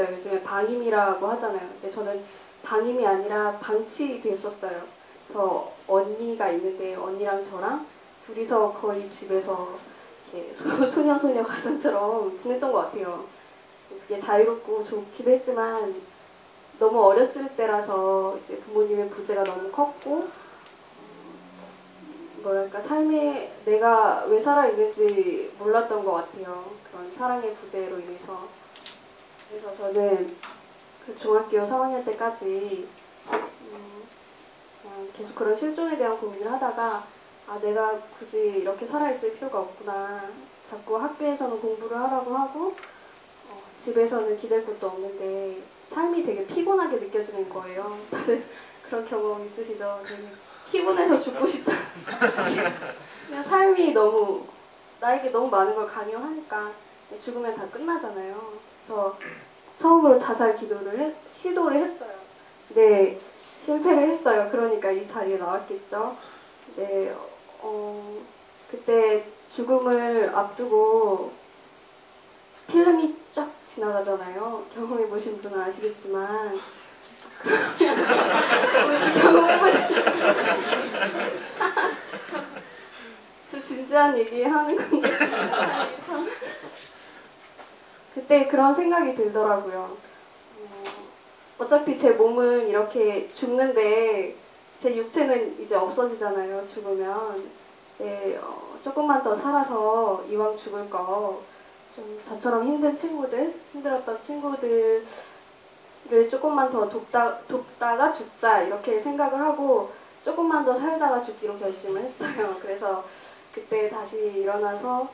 요즘에 방임이라고 하잖아요. 근데 저는 방임이 아니라 방치 됐었어요. 그래서 언니가 있는데 언니랑 저랑 둘이서 거의 집에서 이렇게 소- 소녀소녀 가정처럼 지냈던 것 같아요. 그게 자유롭고 좋기도 했지만 너무 어렸을 때라서 이제 부모님의 부재가 너무 컸고 음, 뭐랄까 삶에 내가 왜 살아 있는지 몰랐던 것 같아요. 그런 사랑의 부재로 인해서. 그래서 저는 그 중학교 3학년 때까지 음, 그냥 계속 그런 실종에 대한 고민을 하다가 아 내가 굳이 이렇게 살아있을 필요가 없구나. 자꾸 학교에서는 공부를 하라고 하고 어, 집에서는 기댈 곳도 없는데 삶이 되게 피곤하게 느껴지는 거예요. 다들 그런 경험 있으시죠? 피곤해서 죽고 싶다. 그냥 삶이 너무 나에게 너무 많은 걸 강요하니까 죽으면 다 끝나잖아요 그래서 처음으로 자살 기도를 했- 시도를 했어요. 네, 실패를 했어요. 그러니까 이 자리에 나왔겠죠. 네, 어, 그때 죽음을 앞두고 필름이 쫙 지나가잖아요. 경험해 보신 분은 아시겠지만 경험해 보신 저 진지한 얘기 하는 건데 참 그때 그런 생각이 들더라고요. 어, 어차피 제 몸은 이렇게 죽는데 제 육체는 이제 없어지잖아요. 죽으면 네, 어, 조금만 더 살아서 이왕 죽을 거 좀 저처럼 힘든 친구들, 힘들었던 친구들을 조금만 더 돕다, 돕다가 죽자 이렇게 생각을 하고 조금만 더 살다가 죽기로 결심을 했어요. 그래서 그때 다시 일어나서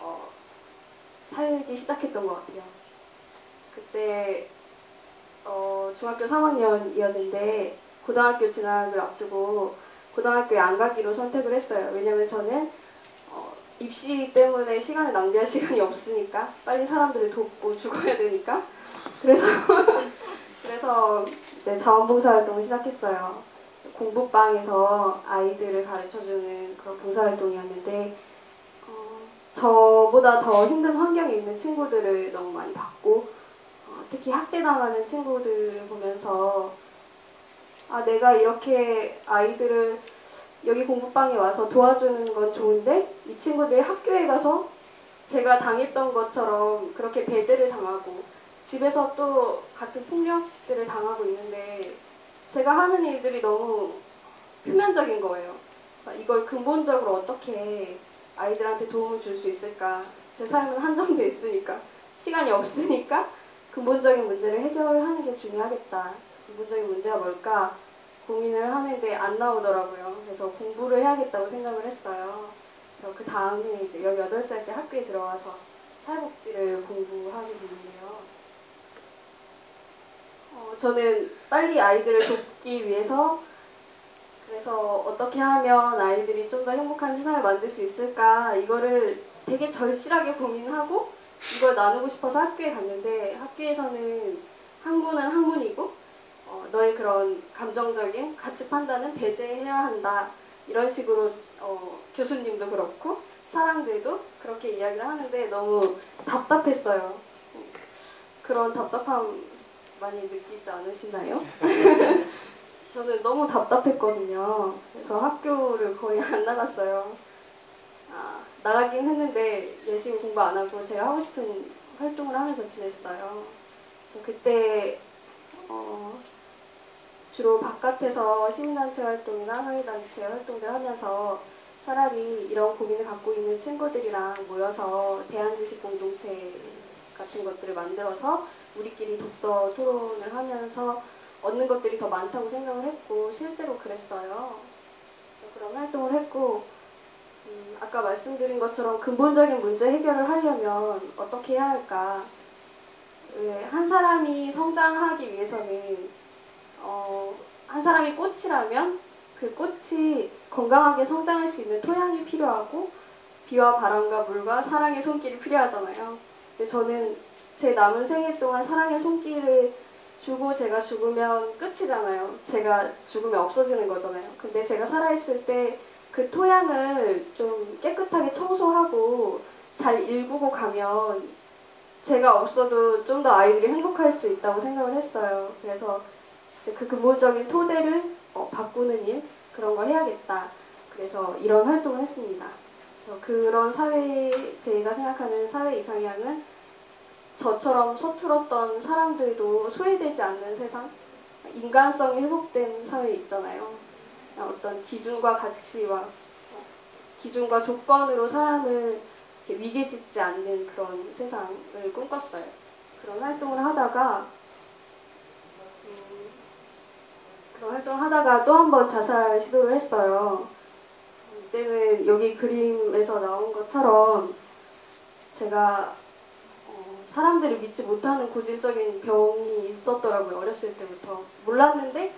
어, 살기 시작했던 것 같아요. 그때 어, 중학교 3학년이었는데 고등학교 진학을 앞두고 고등학교에 안 가기로 선택을 했어요. 왜냐면 저는 어, 입시 때문에 시간을 낭비할 시간이 없으니까 빨리 사람들을 돕고 죽어야 되니까 그래서 그래서 이제 자원봉사 활동을 시작했어요. 공부방에서 아이들을 가르쳐주는 그런 봉사활동이었는데 어, 저보다 더 힘든 환경에 있는 친구들을 너무 많이 봤고 어, 특히 학대당하는 친구들을 보면서 아 내가 이렇게 아이들을 여기 공부방에 와서 도와주는 건 좋은데 이 친구들이 학교에 가서 제가 당했던 것처럼 그렇게 배제를 당하고 집에서 또 같은 폭력들을 당하고 있는데 제가 하는 일들이 너무 표면적인 거예요. 그러니까 이걸 근본적으로 어떻게 아이들한테 도움을 줄 수 있을까? 제 삶은 한정돼 있으니까 시간이 없으니까 근본적인 문제를 해결하는 게 중요하겠다. 근본적인 문제가 뭘까 고민을 하는데 안 나오더라고요. 그래서 공부를 해야겠다고 생각을 했어요. 그래서 그 다음에 이제 18살 때 학교에 들어와서 사회복지를 공부하게 됐는데요. 어, 저는 빨리 아이들을 돕기 위해서 그래서 어떻게 하면 아이들이 좀 더 행복한 세상을 만들 수 있을까 이거를 되게 절실하게 고민하고 이걸 나누고 싶어서 학교에 갔는데 학교에서는 학문은 학문이고 어, 너의 그런 감정적인 가치 판단은 배제해야 한다 이런 식으로 어, 교수님도 그렇고 사람들도 그렇게 이야기를 하는데 너무 답답했어요. 그런 답답함 많이 느끼지 않으시나요? 저는 너무 답답했거든요. 그래서 학교를 거의 안 나갔어요. 아, 나가긴 했는데 열심히 공부 안 하고 제가 하고 싶은 활동을 하면서 지냈어요. 그때 어, 주로 바깥에서 시민단체 활동이나 사회단체 활동들 하면서 차라리 이런 고민을 갖고 있는 친구들이랑 모여서 대한지식 공동체 같은 것들을 만들어서 우리끼리 독서 토론을 하면서 얻는 것들이 더 많다고 생각을 했고 실제로 그랬어요. 그런 활동을 했고 음, 아까 말씀드린 것처럼 근본적인 문제 해결을 하려면 어떻게 해야 할까? 왜한 사람이 성장하기 위해서는 어, 한 사람이 꽃이라면 그 꽃이 건강하게 성장할 수 있는 토양이 필요하고 비와 바람과 물과 사랑의 손길이 필요하잖아요. 근데 저는 제 남은 생일 동안 사랑의 손길을 주고 제가 죽으면 끝이잖아요. 제가 죽으면 없어지는 거잖아요. 근데 제가 살아있을 때 그 토양을 좀 깨끗하게 청소하고 잘 일구고 가면 제가 없어도 좀 더 아이들이 행복할 수 있다고 생각을 했어요. 그래서 그 근본적인 토대를 어, 바꾸는 일 그런 걸 해야겠다. 그래서 이런 활동을 했습니다. 그런 사회 제가 생각하는 사회 이상향은 저처럼 서툴었던 사람들도 소외되지 않는 세상, 인간성이 회복된 사회 있잖아요. 어떤 기준과 가치와 어, 기준과 조건으로 사람을 위계짓지 않는 그런 세상을 꿈꿨어요. 그런 활동을 하다가 음, 그런 활동을 하다가 또 한 번 자살 시도를 했어요. 이때는 여기 그림에서 나온 것처럼 제가 어, 사람들이 믿지 못하는 고질적인 병이 있었더라고요. 어렸을 때부터. 몰랐는데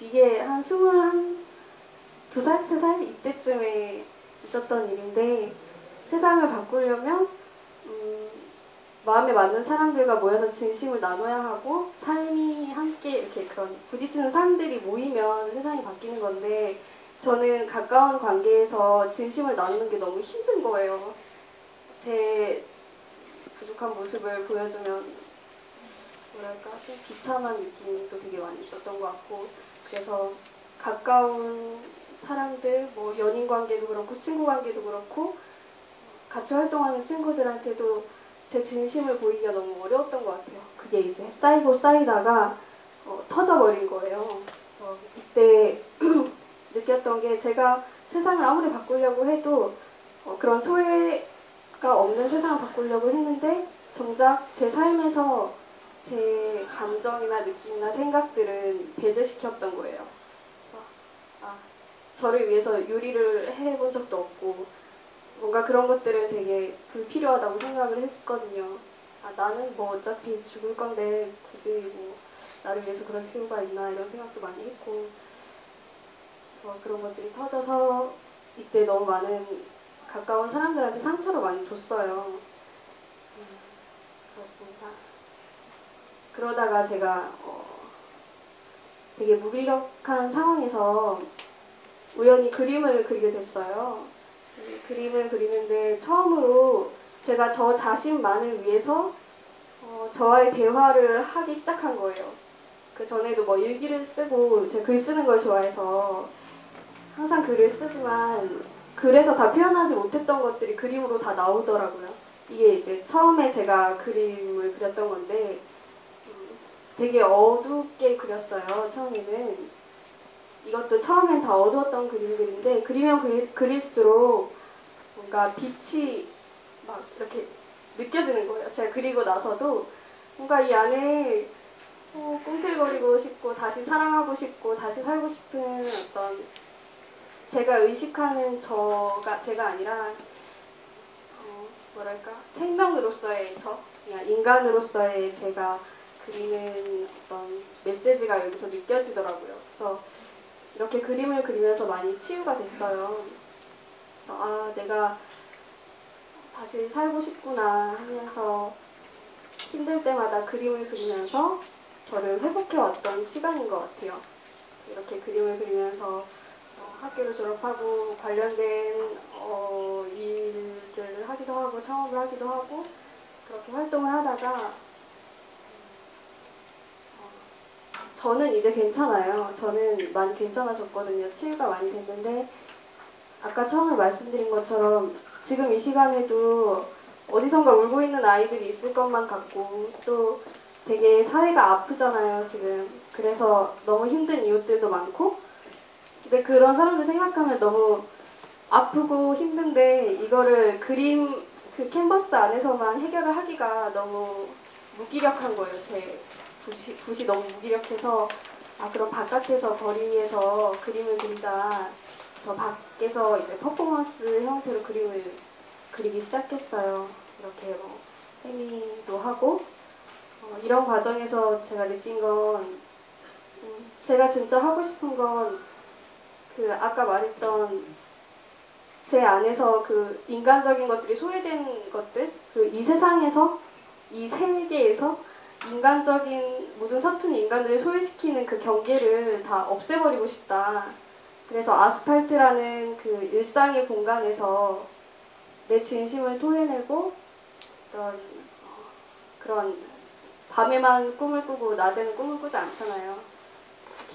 이게 한 스물한 두 살, 세 살 이때쯤에 있었던 일인데 세상을 바꾸려면 음, 마음에 맞는 사람들과 모여서 진심을 나눠야 하고 삶이 함께 이렇게 그런 부딪히는 사람들이 모이면 세상이 바뀌는 건데 저는 가까운 관계에서 진심을 나누는 게 너무 힘든 거예요. 제 부족한 모습을 보여주면 뭐랄까 좀 비참한 느낌도 되게 많이 있었던 것 같고 그래서 가까운 사람들 뭐 연인 관계도 그렇고 친구 관계도 그렇고 같이 활동하는 친구들한테도 제 진심을 보이기가 너무 어려웠던 것 같아요. 그게 이제 쌓이고 쌓이다가 어, 터져버린 거예요. 그래서 이때 느꼈던 게 제가 세상을 아무리 바꾸려고 해도 어, 그런 소외 가 없는 세상을 바꾸려고 했는데 정작 제 삶에서 제 감정이나 느낌이나 생각들은 배제시켰던 거예요. 아, 저를 위해서 요리를 해본 적도 없고 뭔가 그런 것들은 되게 불필요하다고 생각을 했거든요. 아, 나는 뭐 어차피 죽을 건데 굳이 뭐 나를 위해서 그럴 필요가 있나 이런 생각도 많이 했고 그래서 그런 것들이 터져서 이때 너무 많은 가까운 사람들한테 상처를 많이 줬어요. 음, 그렇습니다. 그러다가 제가 어, 되게 무기력한 상황에서 우연히 그림을 그리게 됐어요. 네, 그림을 그리는데 처음으로 제가 저 자신만을 위해서 어, 저와의 대화를 하기 시작한 거예요. 그 전에도 뭐 일기를 쓰고 제가 글 쓰는 걸 좋아해서 항상 글을 쓰지만 글에서 다 표현하지 못했던 것들이 그림으로 다 나오더라고요. 이게 이제 처음에 제가 그림을 그렸던 건데 음, 되게 어둡게 그렸어요. 처음에는 이것도 처음엔 다 어두웠던 그림들인데 그리면 그리, 그릴수록 뭔가 빛이 막 이렇게 느껴지는 거예요. 제가 그리고 나서도 뭔가 이 안에 어, 꿈틀거리고 싶고 다시 사랑하고 싶고 다시 살고 싶은 어떤 제가 의식하는 저가 제가 아니라 어, 뭐랄까 생명으로서의 저 인간으로서의 제가 그리는 어떤 메시지가 여기서 느껴지더라고요. 그래서 이렇게 그림을 그리면서 많이 치유가 됐어요. 그래서 아 내가 다시 살고 싶구나 하면서 힘들 때마다 그림을 그리면서 저를 회복해 왔던 시간인 것 같아요. 이렇게 그림을 그리면서 어, 학교를 졸업하고 관련된 어, 일들을 하기도 하고 창업을 하기도 하고 그렇게 활동을 하다가 저는 이제 괜찮아요. 저는 많이 괜찮아졌거든요. 치유가 많이 됐는데 아까 처음에 말씀드린 것처럼 지금 이 시간에도 어디선가 울고 있는 아이들이 있을 것만 같고 또 되게 사회가 아프잖아요, 지금. 그래서 너무 힘든 이웃들도 많고 근데 그런 사람들 생각하면 너무 아프고 힘든데 이거를 그림 그 캔버스 안에서만 해결을 하기가 너무 무기력한 거예요, 제 붓이, 붓이 너무 무기력해서 아 그럼 바깥에서 거리에서 그림을 그리자 저 밖에서 이제 퍼포먼스 형태로 그림을 그리기 시작했어요. 이렇게 뭐 행위도 하고 어, 이런 과정에서 제가 느낀 건 음, 제가 진짜 하고 싶은 건 그 아까 말했던 제 안에서 그 인간적인 것들이 소외된 것들 그 이 세상에서 이 세계에서 인간적인 모든 서툰 인간들을 소외시키는 그 경계를 다 없애버리고 싶다. 그래서 아스팔트라는 그 일상의 공간에서 내 진심을 토해내고 어, 그런 밤에만 꿈을 꾸고 낮에는 꿈을 꾸지 않잖아요.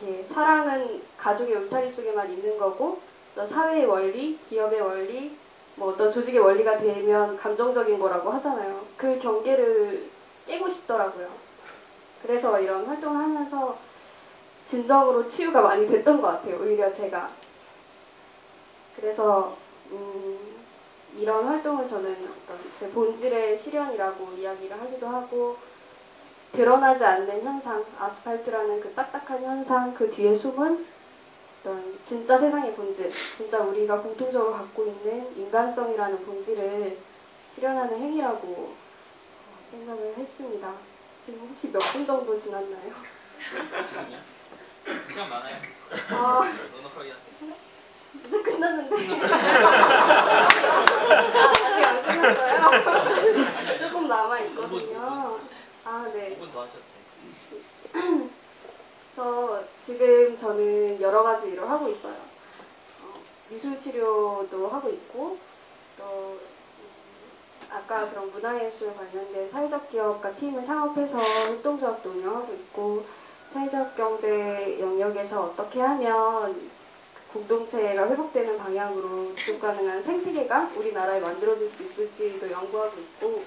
이렇게 사랑은 가족의 울타리 속에만 있는 거고 또 사회의 원리, 기업의 원리, 뭐 어떤 조직의 원리가 되면 감정적인 거라고 하잖아요. 그 경계를 깨고 싶더라고요. 그래서 이런 활동을 하면서 진정으로 치유가 많이 됐던 것 같아요. 오히려 제가. 그래서 음, 이런 활동을 저는 어떤 제 본질의 실현이라고 이야기를 하기도 하고 드러나지 않는 현상, 아스팔트라는 그 딱딱한 현상, 그 뒤에 숨은 어떤 진짜 세상의 본질, 진짜 우리가 공통적으로 갖고 있는 인간성이라는 본질을 실현하는 행위라고 어, 생각을 했습니다. 지금 혹시 몇 분 정도 지났나요? 시간이요? 시간 많아요. 아, 넉넉하게 하세요. 이제 끝났는데. 아, 아직 안 끝났어요? 조금 남아있거든요. 아, 네. 5분 더 돼요. 그래서 지금 저는 여러 가지 일을 하고 있어요. 어, 미술 치료도 하고 있고, 또 음, 아까 그런 문화예술 관련된 사회적 기업과 팀을 창업해서 협동조합도 운영하고 있고, 사회적 경제 영역에서 어떻게 하면 공동체가 회복되는 방향으로 지속 가능한 생태계가 우리나라에 만들어질 수 있을지도 연구하고 있고,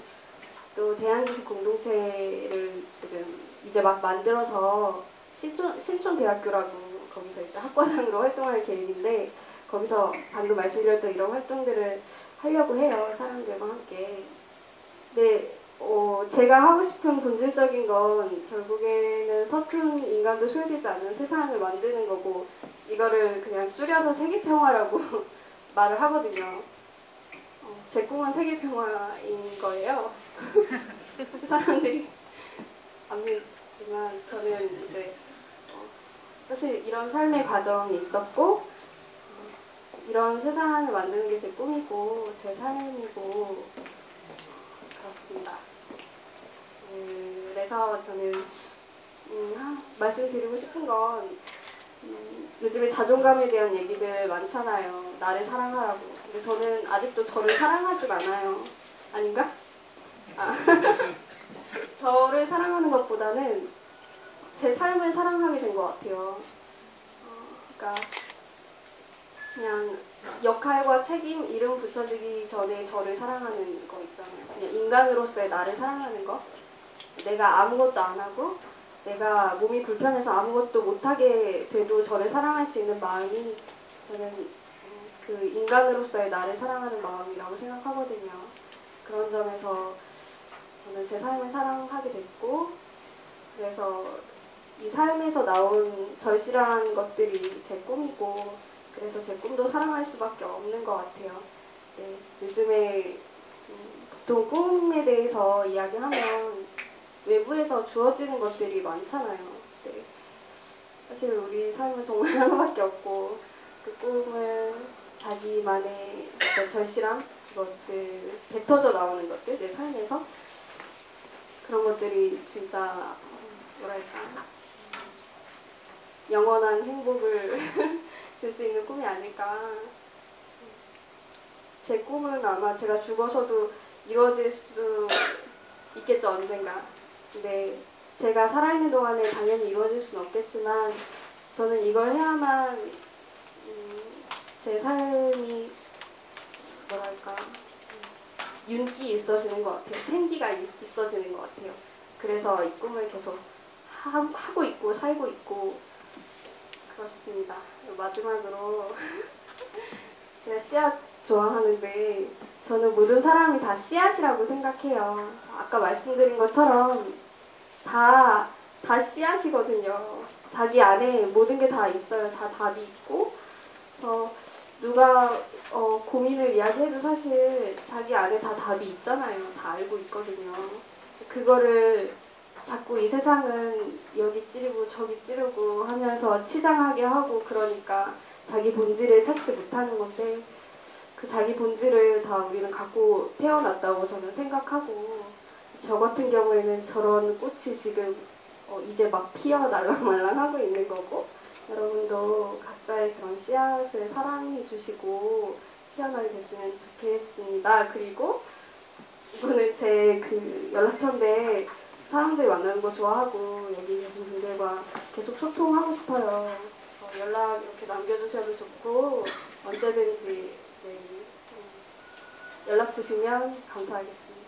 또 대한기술 공동체를 지금 이제 막 만들어서 신촌, 신촌대학교라고 거기서 이제 학과장으로 활동할 계획인데 거기서 방금 말씀드렸던 이런 활동들을 하려고 해요 사람들과 함께. 근데 어, 제가 하고 싶은 본질적인 건 결국에는 서툰 인간도 소외되지 않는 세상을 만드는 거고 이거를 그냥 줄여서 세계평화라고 말을 하거든요. 어, 제 꿈은 세계평화인 거예요. 사람들이 안 믿지만 저는 이제 어, 사실 이런 삶의 과정이 있었고 어, 이런 세상을 만드는 게 제 꿈이고 제 삶이고 그렇습니다. 음, 그래서 저는 음, 하- 말씀드리고 싶은 건 음, 요즘에 자존감에 대한 얘기들 많잖아요. 나를 사랑하라고. 근데 저는 아직도 저를 사랑하진 않아요. 아닌가? 아. 저를 사랑하는 것보다는 제 삶을 사랑하게 된 것 같아요. 어, 그러니까 그냥 역할과 책임 이름 붙여지기 전에 저를 사랑하는 거 있잖아요. 그냥 인간으로서의 나를 사랑하는 거. 내가 아무것도 안 하고 내가 몸이 불편해서 아무것도 못하게 돼도 저를 사랑할 수 있는 마음이 저는 음, 그 인간으로서의 나를 사랑하는 마음이라고 생각하거든요. 제 삶을 사랑하게 됐고 그래서 이 삶에서 나온 절실한 것들이 제 꿈이고 그래서 제 꿈도 사랑할 수밖에 없는 것 같아요. 네, 요즘에 음, 보통 꿈에 대해서 이야기하면 외부에서 주어지는 것들이 많잖아요. 네. 사실 우리 삶은 정말 하나밖에 없고 그 꿈을 자기만의 절실함 것들 뱉어져 나오는 것들 내 삶에서 그런 것들이 진짜 음, 뭐랄까 영원한 행복을 줄 수 있는 꿈이 아닐까. 제 꿈은 아마 제가 죽어서도 이루어질 수 있겠죠 언젠가. 근데 제가 살아있는 동안에 당연히 이루어질 수는 없겠지만 저는 이걸 해야만 음, 제 삶이 뭐랄까 음, 윤기 있어지는 것 같아요. 생기가 있, 있어지는 것 같아요. 그래서 이 꿈을 계속 하, 하고 있고 살고 있고 그렇습니다. 마지막으로 제가 씨앗 좋아하는데 저는 모든 사람이 다 씨앗이라고 생각해요. 아까 말씀드린 것처럼 다, 다 씨앗이거든요. 자기 안에 모든 게 다 있어요. 다 답이 있고. 그래서 누가 어, 고민을 이야기해도 사실 자기 안에 다 답이 있잖아요. 다 알고 있거든요. 그거를 자꾸 이 세상은 여기 찌르고 저기 찌르고 하면서 치장하게 하고 그러니까 자기 본질을 찾지 못하는 건데 그 자기 본질을 다 우리는 갖고 태어났다고 저는 생각하고 저 같은 경우에는 저런 꽃이 지금 어, 이제 막 피어 날랑말랑 하고 있는 거고 여러분도 각자의 그런 씨앗을 사랑해 주시고 피어나게 됐으면 좋겠습니다. 그리고 이거는 제그 연락처인데 사람들이 만나는 거 좋아하고 여기 계신 분들과 계속 소통하고 싶어요. 그래서 연락 이렇게 남겨주셔도 좋고 언제든지 네, 음, 연락 주시면 감사하겠습니다.